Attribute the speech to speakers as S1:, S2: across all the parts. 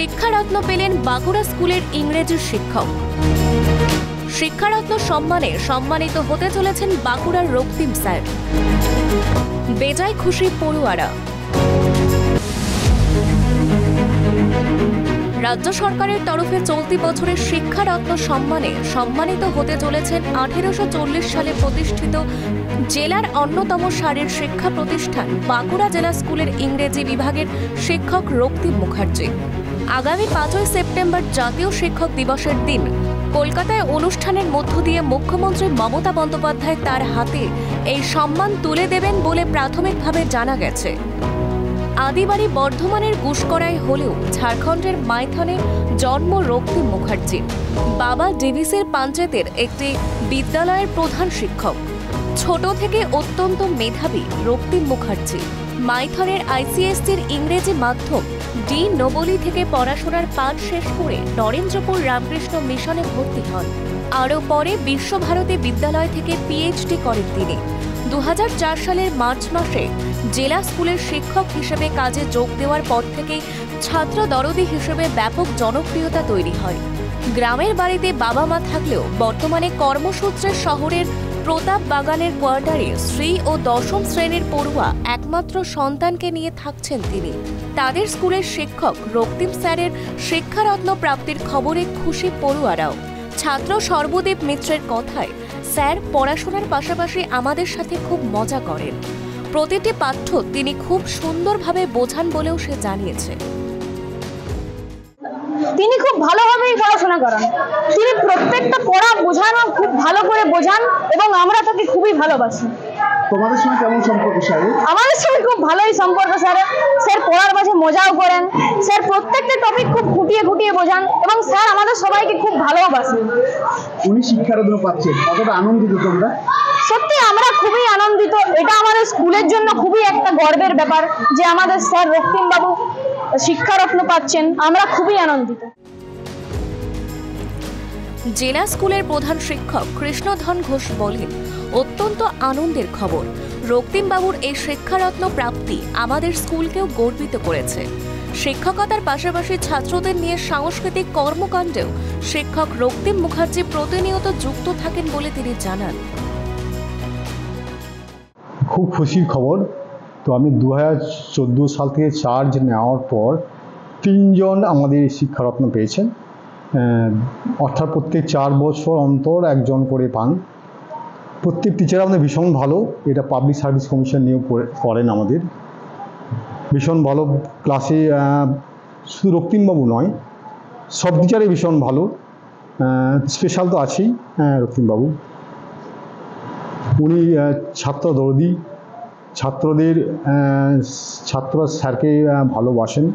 S1: শিক্ষারত্ন পেলেন বাঁকুড়া স্কুলের ইংরেজি শিক্ষক। শিক্ষারত্ন সম্মানে সম্মানিত হতে চলেছেন বাঁকুড়ার রক্তিম স্যার। বেজায় খুশি পড়ুয়ারা। রাজ্য সরকারের তরফে চলতি বছরের শিক্ষারত্ন সম্মানে সম্মানিত হতে চলেছেন আঠেরোশো চল্লিশ সালে প্রতিষ্ঠিত জেলার অন্যতম সারের শিক্ষা প্রতিষ্ঠান বাঁকুড়া জেলা স্কুলের ইংরেজি বিভাগের শিক্ষক রক্তিম মুখার্জি। আগামী পাঁচই সেপ্টেম্বর জাতীয় শিক্ষক দিবসের দিন। কলকাতায় অনুষ্ঠানের মধ্য দিয়ে মুখ্যমন্ত্রী মমতা বন্দ্যোপাধ্যায় তার হাতে এই সম্মান তুলে দেবেন বলে প্রাথমিকভাবে জানা গেছে। আদিবাড়ি বর্ধমানের গুসকরায় হলেও ঝাড়খণ্ডের মাইথনে জন্ম রক্তিম মুখার্জির বাবা ডিভিসের পঞ্চায়েতের একটি বিদ্যালয়ের প্রধান শিক্ষক। ছোট থেকে অত্যন্ত মেধাবী রক্তিম মুখার্জি। মাইথনের আইসিএসসির ইংরেজি মাধ্যম ডি নবলি থেকে পড়াশোনার পাঠ শেষ করে নরেন্দ্রপুর রামকৃষ্ণ মিশনে ভর্তি হন। আরও পরে বিশ্বভারতী বিদ্যালয় থেকে পিএইচডি করেন তিনি। দু হাজার চার সালের মার্চ মাসে জেলা স্কুলের শিক্ষক হিসেবে কাজে যোগ দেওয়ার পর থেকেই ছাত্র দরদি হিসেবে ব্যাপক জনপ্রিয়তা তৈরি হয়। গ্রামের বাড়িতে বাবা মা থাকলেও বর্তমানে কর্মসূত্রে শহরের প্রতাপ বাগানের কোয়ার্টারে স্ত্রী ও দশম শ্রেণির পড়ুয়া একমাত্র সন্তানকে নিয়ে থাকছেন তিনি। তাদের স্কুলের শিক্ষক রক্তিম স্যারের শিক্ষারত্ন প্রাপ্তির খবরে খুশি পড়ুয়ারাও। ছাত্র সর্বদেব মিত্রের কথায়, স্যার, পড়াশোনার পাশাপাশি আমাদের সাথে খুব মজা করেন। প্রতিটি পাঠ্য তিনি খুব সুন্দরভাবে বোঝান বলেও সে জানিয়েছে।
S2: তিনি খুব ভালোভাবেই পড়াশোনা করান। তিনি প্রত্যেকটা পড়া বোঝানো খুব ভালো করে বোঝান এবং আমরা তাকে খুবই ভালোবাসি।
S3: তোমাদের সঙ্গে কেমন সম্পর্ক স্যার?
S2: আমাদের সঙ্গে খুব ভালোই সম্পর্ক স্যার। স্যার পড়ার মাঝে মজাও করেন। স্যার প্রত্যেকটা টপিক খুব খুঁটিয়ে খুঁটিয়ে বোঝান এবং স্যার আমাদের সবাইকে খুব ভালোবাসেন।
S3: উনি শিক্ষারত্ন পাচ্ছেন। কতটা আনন্দিত তোমরা?
S2: সত্যি আমরা খুবই আনন্দিত। এটা আমাদের স্কুলের জন্য খুবই একটা গর্বের ব্যাপার যে আমাদের স্যার রক্তিম বাবু শিক্ষারত্ন পাচ্ছেন। আমরা খুবই আনন্দিত।
S1: জেলা স্কুলের প্রধান শিক্ষক কৃষ্ণধন ঘোষ বলেন, অত্যন্ত আনন্দের খবর। রক্তিমবাবুর এই শিক্ষারত্ন প্রাপ্তি আমাদের স্কুলকেও গর্বিত করেছে। শিক্ষকতার পাশাপাশি ছাত্রদের নিয়ে সাংস্কৃতিক কর্মকাণ্ডেও শিক্ষক রক্তিম মুখার্জি প্রতিনিয়ত যুক্ত থাকেন বলে তিনি জানান।
S4: খুব খুশির খবর। তো আমি দু চোদ্দ সাল থেকে চার্জ নেওয়ার পর তিনজন আমাদের শিক্ষারত্ন পেয়েছেন। অর্থাৎ প্রত্যেক চার বছর অন্তর একজন করে পান। প্রত্যেক টিচার আমাদের ভীষণ ভালো এটা পাবলিক সার্ভিস কমিশন নিয়োগ করে- করেন আমাদের। ভীষণ ভালো ক্লাসে শুধু রক্তিমবাবু নয় সব টিচারই ভীষণ ভালো। স্পেশাল তো আছেই আহ, রক্তিমবাবু। উনি ছাত্র দরদি ছাত্রদের ছাত্র স্যারকে ভালোবাসেন।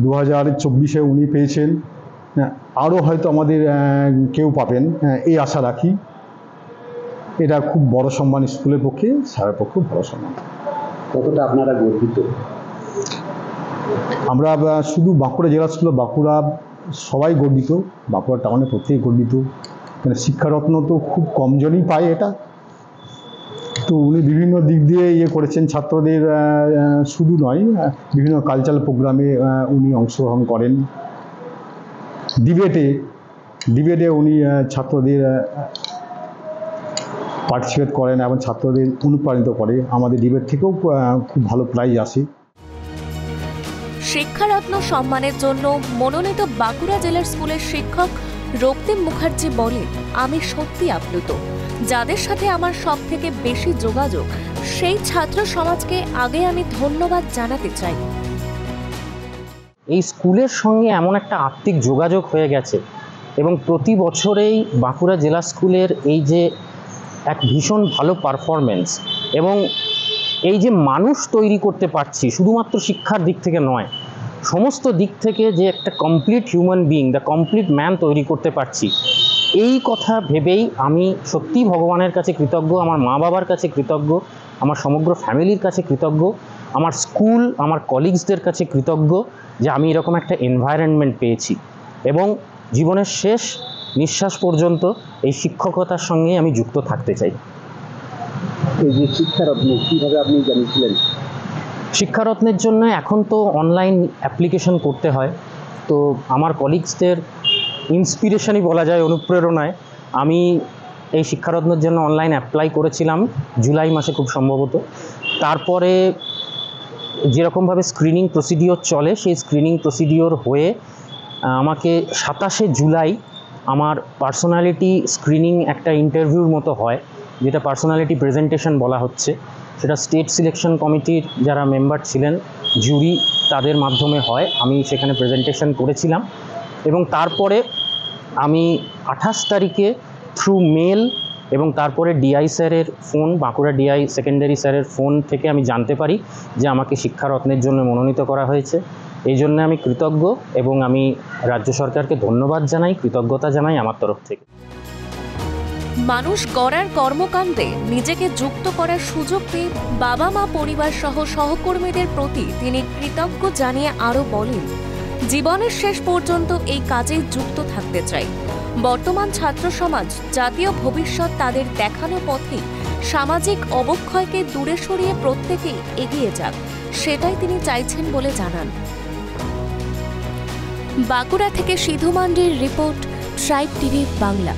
S4: দু হাজার চব্বিশে উনি পেয়েছেন আরও হয়তো আমাদের কেউ পাবেন। আহ, এই আশা রাখি। এটা খুব বড় সম্মান স্কুলের পক্ষে স্যারের পক্ষে বড় সম্মান।
S3: কতটা আপনারা গর্বিত?
S4: আমরা শুধু বাঁকুড়া জেলা স্কুল বাঁকুড়া সবাই গর্বিত। বাঁকুড়া টাউনে প্রত্যেকে গর্বিত। মানে শিক্ষারত্ন তো খুব কমজনই পায় এটা। তো উনি বিভিন্ন দিক দিয়ে ইয়ে করেছেন ছাত্রদের শুধু নয় বিভিন্ন কালচারাল প্রোগ্রামে উনি অংশগ্রহণ করেন। ডিবেটে ডিবেটে উনি ছাত্রদের পার্টিসিপেট করেন এবং ছাত্রদের অনুপ্রাণিত করে। আমাদের ডিবেট থেকেও খুব ভালো প্রাইজ আসে।
S1: শিক্ষারত্ন সম্মানের জন্য মনোনীত বাঁকুড়া জেলার স্কুলের শিক্ষক রক্তিম মুখার্জি বলেন, আমি সত্যি আপ্লুত। যাদের সাথে আমার সব থেকে বেশি যোগাযোগ, সেই ছাত্র সমাজকে আগে আমি ধন্যবাদ জানাতে চাই।
S5: এই স্কুলের সঙ্গে এমন একটা আত্মিক যোগাযোগ হয়ে গেছে এবং প্রতি বছরেই বাঁকুড়া জেলা স্কুলের এই যে এক ভীষণ ভালো পারফরমেন্স এবং এই যে মানুষ তৈরি করতে পারছি শুধুমাত্র শিক্ষার দিক থেকে নয়, সমস্ত দিক থেকে যে একটা complete human being the complete man তৈরি করতে পারছি এই কথা ভেবেই আমি সত্যিই ভগবানের কাছে কৃতজ্ঞ আমার মা বাবার কাছে কৃতজ্ঞ আমার সমগ্র ফ্যামিলির কাছে কৃতজ্ঞ আমার স্কুল আমার কলিগসদের কাছে কৃতজ্ঞ যে আমি এরকম একটা এনভায়রনমেন্ট পেয়েছি। এবং জীবনের শেষ নিঃশ্বাস পর্যন্ত এই শিক্ষকতার সঙ্গে আমি যুক্ত থাকতে চাই।
S3: এই যে শিক্ষারত্ন কীভাবে আপনি জানিয়েছিলেন?
S5: শিক্ষারত্নের জন্য এখন তো অনলাইন অ্যাপ্লিকেশন করতে হয়। তো আমার কলিগসদের ইন্সপিরেশনই বলা যায় অনুপ্রেরণায়। আমি এই শিক্ষারত্নের জন্য অনলাইন অ্যাপ্লাই করেছিলাম, জুলাই মাসে খুব সম্ভবত। তারপরে যেরকমভাবে স্ক্রিনিং প্রসিডিওর চলে, সেই স্ক্রিনিং প্রসিডিওর হয়ে আমাকে সাতাশে জুলাই আমার পার্সোনালিটি স্ক্রিনিং একটা ইন্টারভিউর মতো হয়, যেটা পার্সোনালিটি প্রেজেন্টেশন বলা হচ্ছে। সেটা স্টেট সিলেকশন কমিটির যারা মেম্বার ছিলেন, জুরি তাদের মাধ্যমে হয়। আমি সেখানে প্রেজেন্টেশন করেছিলাম। এবং তারপরে আমি আঠাশ তারিখে থ্রু মেল এবং তারপরে ডিআই স্যারের ফোন বাঁকুড়া ডিআই সেকেন্ডারি স্যারের ফোন থেকে আমি জানতে পারি যে আমাকে শিক্ষারত্নের জন্য মনোনীত করা হয়েছে। এই জন্য আমি কৃতজ্ঞ এবং আমি রাজ্য সরকারকে ধন্যবাদ জানাই, কৃতজ্ঞতা জানাই আমার তরফ থেকে।
S1: মানুষ গড়ার কর্মকাণ্ডে নিজেকে যুক্ত করার সুযোগ পেয়ে বাবা মা পরিবার সহ সহকর্মীদের প্রতি তিনি কৃতজ্ঞ জানিয়ে আরও বলেন জীবনের শেষ পর্যন্ত এই কাজে যুক্ত থাকতে চাই। বর্তমান ছাত্র সমাজ, জাতীয় ভবিষ্যৎ তাদের দেখানো পথে সামাজিক অবক্ষয়কে দূরে সরিয়ে প্রত্যেকেই এগিয়ে যাক, সেটাই তিনি চাইছেন বলে জানান। বাঁকুড়া থেকে সিধু মান্ডির রিপোর্ট, ট্রাইব টিভি বাংলা।